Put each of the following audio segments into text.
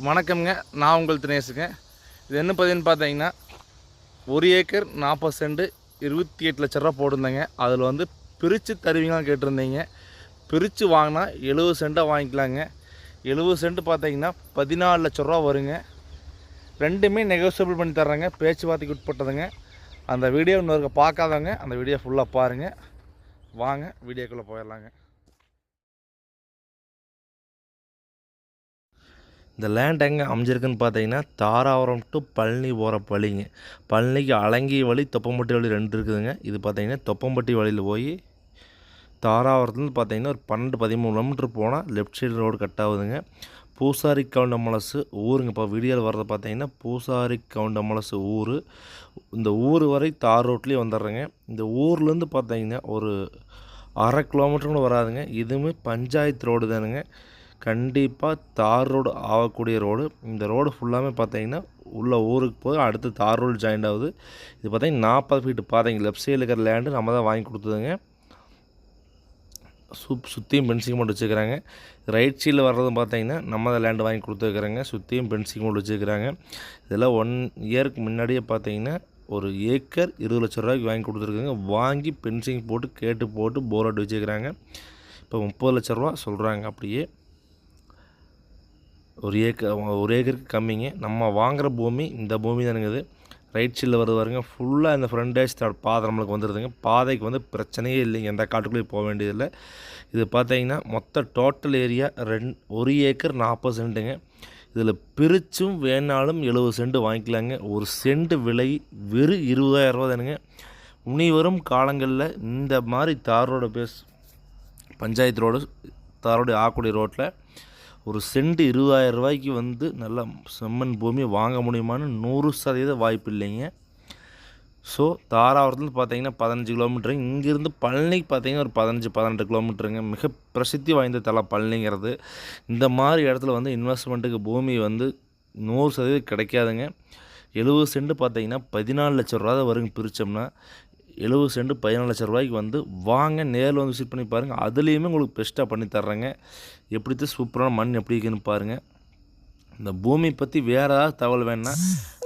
வணக்கம்ங்க. நான் உங்கள் தினேஷுங்க. இது என்ன பதின்னு பார்த்தீங்கன்னா ஒரு ஏக்கர் நாற்பது சென்ட் இருபத்தி எட்டு லட்ச ரூபா போட்டிருந்தேங்க. அதில் வந்து பிரித்து தருவீங்களான்னு கேட்டிருந்தீங்க. பிரித்து வாங்கினா எழுபது சென்ட்டாக வாங்கிக்கலாங்க. எழுபது சென்ட் பார்த்தீங்கன்னா பதினாலு லட்ச ரூபா வருங்க. ரெண்டுமே நெகோசியபிள் பண்ணி தர்றேங்க. பேச்சுவார்த்தைக்கு உட்பட்டதுங்க. அந்த வீடியோ இன்னொருக்க பார்க்காதவங்க அந்த வீடியோ ஃபுல்லாக பாருங்கள் வாங்க வீடியோக்குள்ளே போயிடலாங்க. இந்த லேண்ட் எங்கே அமைஞ்சிருக்குன்னு பார்த்தீங்கன்னா தாராபுரம் டு பழனி போகிற வழிங்க. பழனிக்கு அலங்கி வழி தொப்பம்பட்டி வழி ரெண்டு இருக்குதுங்க. இது பார்த்தீங்கன்னா தொப்பம்பட்டி வழியில் போய் தாராபுரத்துலேருந்து பார்த்தீங்கன்னா ஒரு பன்னெண்டு பதிமூணு கிலோமீட்டர் போனால் லெஃப்ட் சைடு ரோடு கட் ஆகுதுங்க. பூசாரி கவுண்டமலசு ஊருங்க. இப்போ விடியல் வரதை பார்த்தீங்கன்னா பூசாரி கவுண்டமலசு ஊர். இந்த ஊர் வரை தார் ரோட்லேயே வந்துடுறேங்க. இந்த ஊர்லேருந்து பார்த்தீங்கன்னா ஒரு அரை கிலோமீட்டர் கூட வராதுங்க. இதுவுமே பஞ்சாயத்து ரோடு தானுங்க. கண்டிப்பாக தார் ரோடு ஆகக்கூடிய ரோடு. இந்த ரோடு ஃபுல்லாமே பார்த்தீங்கன்னா உள்ள ஊருக்கு போய் அடுத்து தார் ரோடு ஜாயின் ஆகுது. இது பார்த்தீங்கன்னா நாற்பது ஃபீட்டு பார்த்தீங்க லெஃப்ட் சைடில் இருக்கிற லேண்டு நம்ம தான் வாங்கி கொடுத்ததுங்க. சுப் சுற்றியும் பென்சிங் மட்டும் வச்சுக்கிறாங்க ரைட் சைடில் வர்றதும் பார்த்தீங்கன்னா நம்ம தான் லேண்டு வாங்கி கொடுத்துருக்குறாங்க. சுற்றியும் பென்சிங் மட்டும் வச்சுக்கிறாங்க இதெல்லாம் ஒன் இயருக்கு முன்னாடியே பார்த்தீங்கன்னா ஒரு ஏக்கர் இருபது லட்ச ரூபாய்க்கு வாங்கி கொடுத்துருக்காங்க வாங்கி பென்சிங் போட்டு கேட்டு போட்டு போர் அடி வச்சுக்கிறாங்க இப்போ முப்பது லட்ச ரூபா சொல்கிறாங்க அப்படியே. ஒரு ஏக்கர் ஒரு ஏக்கருக்கு கம்மிங்க. நம்ம வாங்குகிற பூமி இந்த பூமி தானுங்குது ரைட் சைடில் வருது பாருங்க ஃபுல்லாக இந்த ஃப்ரண்டேஜ் பாதை நம்மளுக்கு வந்துடுதுங்க பாதைக்கு வந்து பிரச்சனையே இல்லைங்க. எந்த காட்டுக்குள்ளேயும் போக வேண்டியதில்லை. இது பார்த்தீங்கன்னா மொத்த டோட்டல் ஏரியா ரெண் ஒரு ஏக்கர் நாற்பது சென்ட்டுங்க. இதில் பிரித்தும் வேணாலும் எழுபது சென்ட் வாங்கிக்கலாங்க. ஒரு சென்ட் விலை வெறும் இருபதாயிரம் ரூபா தானுங்க. இனி வரும் காலங்களில் இந்த மாதிரி தாரோட பேஸ் பஞ்சாயத்து ரோடு தாரோடைய ஆக்குடி ரோட்டில் ஒரு சென்ட் இருபதாயிரம் ரூபாய்க்கு வந்து நல்ல செம்மண் பூமி வாங்க முடியுமான்னு நூறு சதவீத வாய்ப்பு இல்லைங்க. ஸோ தாராபுரத்துலேருந்து பார்த்தீங்கன்னா பதினஞ்சு கிலோமீட்டருங்க. இங்கேருந்து பழனிக்கு பார்த்தீங்கன்னா ஒரு பதினஞ்சு பதினெட்டு கிலோமீட்டருங்க. மிக பிரசித்தி வாய்ந்த தலை பழனிங்கிறது. இந்த மாதிரி இடத்துல வந்து இன்வெஸ்ட்மெண்ட்டுக்கு பூமி வந்து நூறு சதவீதம் கிடைக்காதுங்க. எழுபது சென்ட் பார்த்தீங்கன்னா பதினாலு லட்ச ரூபா தான் வருங்க பிரித்தோம்னா எழுபது சென்ட் பதினாலு லட்ச ரூபாய்க்கு வந்து வாங்க நேரில் வந்து விசிட் பண்ணி பாருங்கள் அதுலேயுமே உங்களுக்கு பெஸ்ட்டாக பண்ணி தர்றேங்க. எப்படி சூப்பரான மண் எப்படி இருக்குன்னு பாருங்கள் இந்த பூமி பற்றி வேறு ஏதாவது தகவல் வேணுன்னா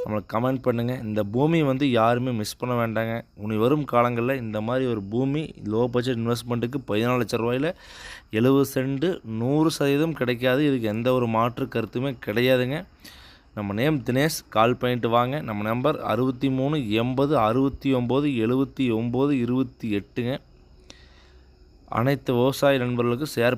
நம்மளுக்கு கமெண்ட் பண்ணுங்கள் இந்த பூமி வந்து யாருமே மிஸ் பண்ண வேண்டாங்க. உனி வரும் காலங்களில் இந்த மாதிரி ஒரு பூமி லோ பட்ஜெட் இன்வெஸ்ட்மெண்ட்டுக்கு பதினாலு லட்ச ரூபாயில் எழுபது சென்ட் நூறு சதவீதம் கிடைக்காது. இதுக்கு எந்த ஒரு மாற்று கருத்துமே கிடையாதுங்க. நம்ம நேம் தினேஷ் கால் பண்ணிட்டு வாங்க. நம்ம நம்பர் அறுபத்தி மூணு எண்பது அறுபத்தி ஒம்பது எழுபத்தி ஒம்பது இருபத்தி எட்டுங்க. அனைத்து விவசாய நண்பர்களுக்கும் ஷேர்